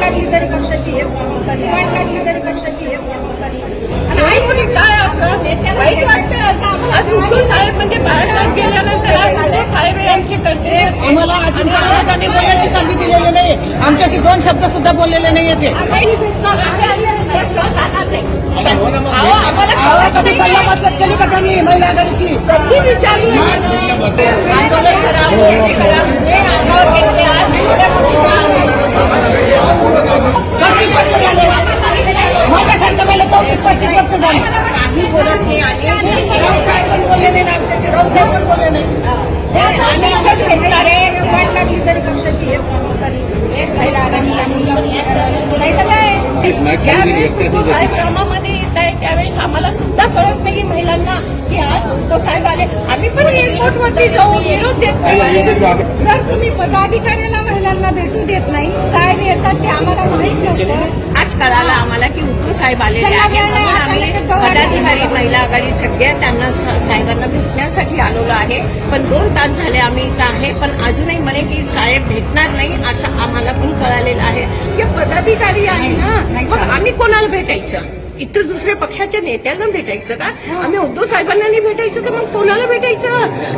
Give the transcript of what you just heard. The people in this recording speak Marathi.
तरी तरी कोणी काय असं वाईट वाटतं असं. आज उद्धव साहेब म्हणजे बाळासाहेब गेल्यानंतर आज उद्धव साहेब हे आमचे करते आम्हाला त्यांनी बोलायची संधी दिलेली नाही आमच्याशी दोन शब्द सुद्धा बोललेले नाही ते आम्ही भेटणार आम्ही आम्ही ते सहज जाणार नाही अहो, आम्हाला अहो, कळत कधी नाहीये. सल्ला मसलत केली का त्यांनी महिला आघाडीशी कधी विचारलं आंदोलन करा मोर्चे करा हे अंगावर घेतले आज काही बोलत नाही आणि पण बोलले नाही आमच्याशी राऊत पण बोलले नाही आम्ही असंच भेटणार आहे वाट लागली तरी पक्षाची हेच हेच महिला आघाडी नाही तर काय ज्यावेळेस साहेब कामामध्ये येत आहे त्यावेळेस आम्हाला सुद्धा कळत नाही महिलांना की आज उद्धव साहेब आले आम्ही पण एअरपोर्ट वरती जाऊन विरोध देत नाही जर तुम्ही पदाधिकाऱ्याला महिलांना भेटू देत नाही साहेब येतात ते आम्हाला माहीत नसतं आज कळालं आम्हाला की उद्धव साहेब आलेले पदाधिकारी. महिला आघाडी सगळ्या त्यांना साहेबांना भेटण्यासाठी आलेलो आहे. पण दोन तास झाले आम्ही इथं आहे पण अजूनही म्हणे की साहेब भेटणार नाही असं आम्हाला पण कळालेलं आहे. की पदाधिकारी आहे ना मग आम्ही कोणाला भेटायचं? इतर दुसऱ्या पक्षाच्या नेत्यांना भेटायचं का? आम्ही उद्धव साहेबांना नाही भेटायचं तर मग कोणाला भेटायचं?